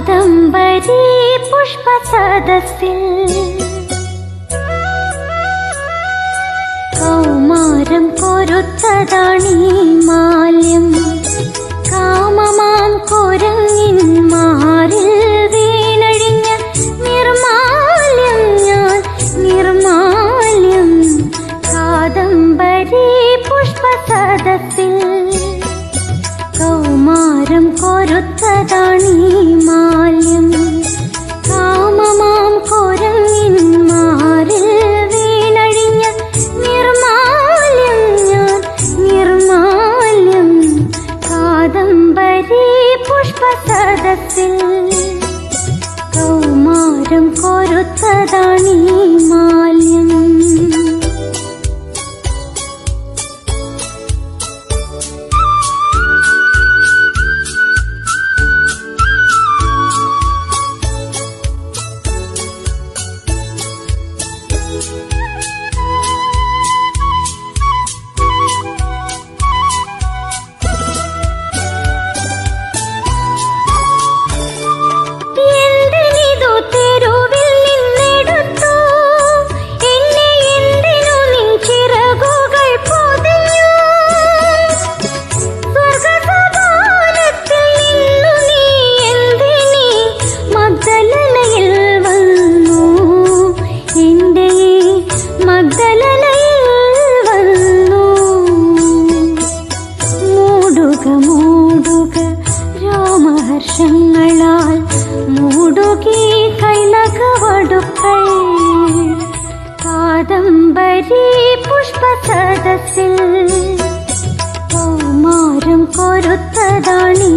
കാദംബരി പുഷ്പസദസ്സിൽ കൗമാരം പൊരുത്തതാണീ മാല പുഷ്പ പുഷ്പസദസ്സിൽ കൗമാരം കൊരുത്തതാണീ മാ വർഷങ്ങളാൽ മൂടുകി കൈനകവടുക്കൽ കാദംബരി പുഷ്പ പുഷ്പസദസ്സിൽ കൗമാരം കൊരുത്തതാണീ